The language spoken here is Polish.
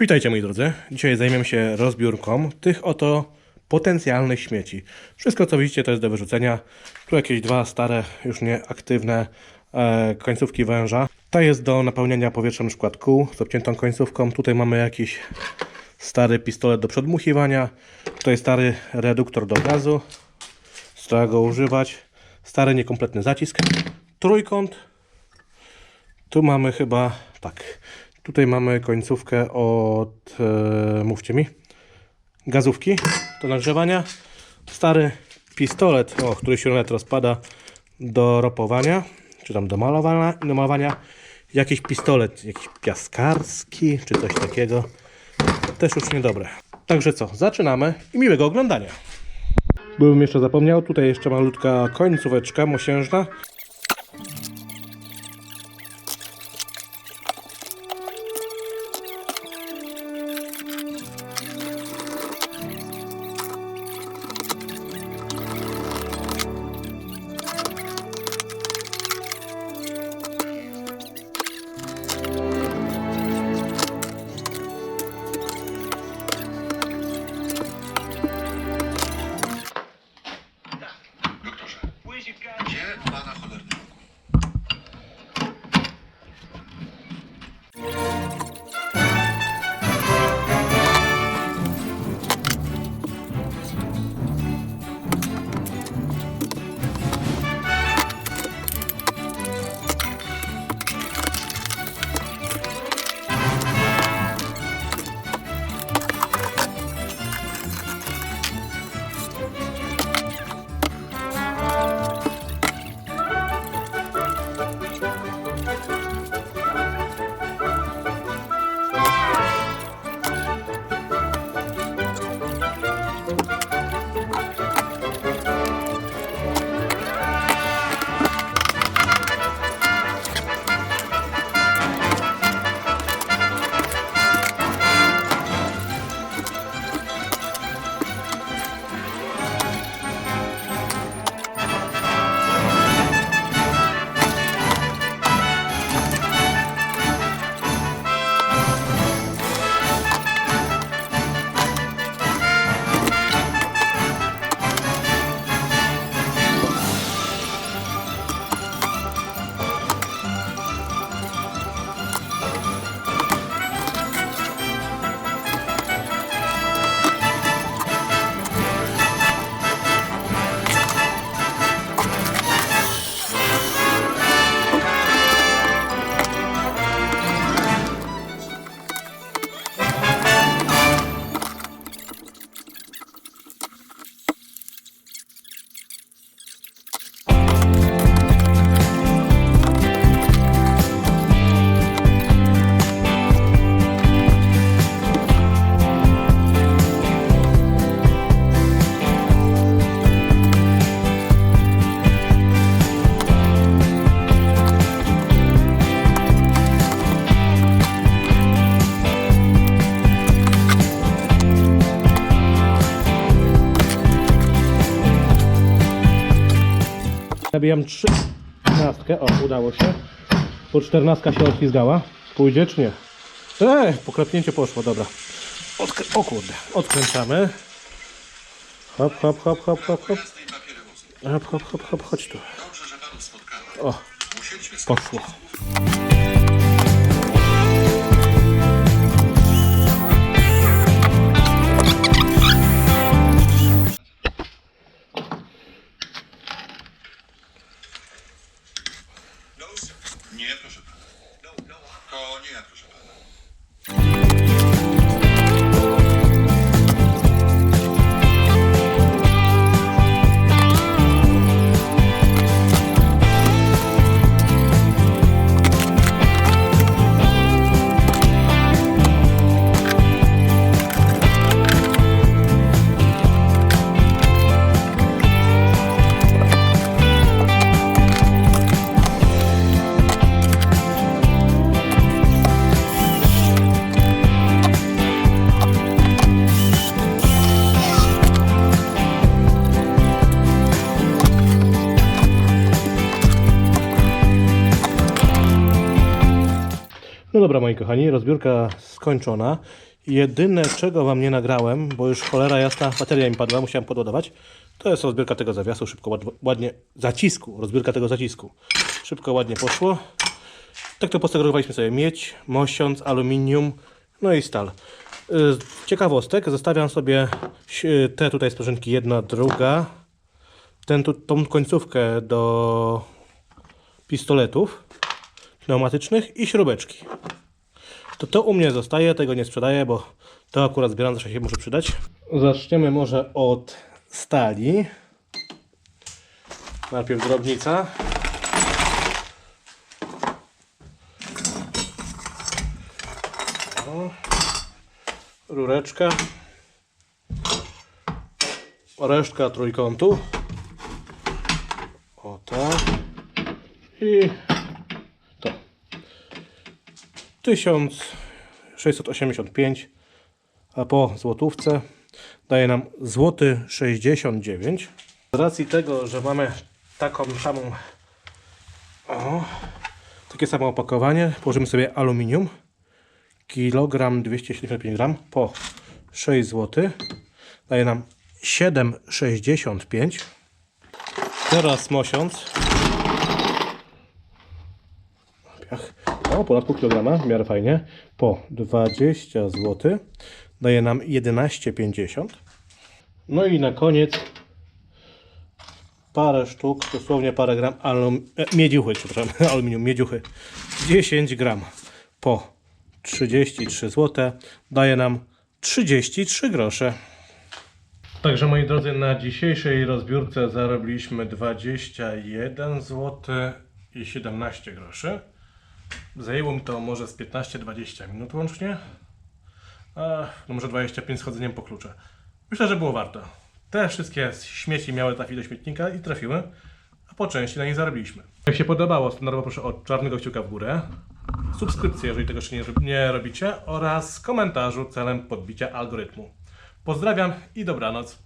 Witajcie moi drodzy. Dzisiaj zajmiemy się rozbiórką tych oto potencjalnych śmieci. Wszystko co widzicie to jest do wyrzucenia. Tu jakieś dwa stare, już nieaktywne e, końcówki węża. Ta jest do napełniania powietrzem na przykład kół z obciętą końcówką. Tutaj mamy jakiś stary pistolet do przedmuchiwania. Tutaj stary reduktor do gazu. Trzeba go używać. Stary niekompletny zacisk. Trójkąt. Tu mamy chyba tak. Tutaj mamy końcówkę od e, mówcie mi. Gazówki do nagrzewania. Stary pistolet, o, który się nawet rozpada do ropowania, czy tam do malowania, do malowania. Jakiś pistolet, jakiś piaskarski, czy coś takiego. Też już niedobre. Także co, zaczynamy i miłego oglądania. Byłem jeszcze zapomniał, tutaj jeszcze malutka końcóweczka mosiężna. چه؟ بعد خدا Nabijam 13. O, udało się. Po 14 się odpizgała. Pójdzie czy nie? Eee, poklepnięcie poszło, dobra. Odkrę o kurde, odkręcamy. Hop, hop, hop, hop, hop, hop. Hop, hop, hop, hop, chodź tu. O, poszło. Sir. Nie, proszę pana. To No dobra, moi kochani, rozbiórka skończona. Jedyne, czego Wam nie nagrałem, bo już cholera jasna, bateria mi padła, musiałem podładować, to jest rozbiórka tego zawiasu, szybko, ład- ładnie, zacisku, rozbiórka tego zacisku. Szybko, ładnie poszło. Tak to posegregowaliśmy sobie miedź, mosiąc, aluminium, no i stal. Y, z Ciekawostek, zostawiam sobie te tutaj sprężynki, jedna, druga, ten, tą końcówkę do pistoletów pneumatycznych i śrubeczki. To to u mnie zostaje, tego nie sprzedaję, bo to akurat zbieram, zawsze się może przydać. Zaczniemy może od stali. Najpierw drobnica. O. Rureczka. Resztka trójkątu. O tak. I. 1685, a po złotówce daje nam złoty 69. Z racji tego, że mamy taką samą o, takie samo opakowanie, położymy sobie aluminium kilogram 275 gram po 6 zł daje nam 7,65 teraz mosiąc. O, ponad pół kilograma, w miarę fajnie. Po 20 zł daje nam 11,50. No i na koniec parę sztuk, dosłownie parę gram alum, e, miedziuchy, przepraszam, aluminium, miedziuchy. 10 gram po 33 zł daje nam 33 grosze. Także moi drodzy, na dzisiejszej rozbiórce zarobiliśmy 21 zł i 17 groszy. Zajęło mi to może z 15-20 minut łącznie. No może 25 z chodzeniem po klucze. Myślę, że było warto. Te wszystkie śmieci miały trafić do śmietnika i trafiły, a po części na nie zarobiliśmy. Jak się podobało, standardowo proszę o czarnego kciuka w górę, subskrypcję, jeżeli tego jeszcze nie, nie robicie, oraz komentarzu celem podbicia algorytmu. Pozdrawiam i dobranoc.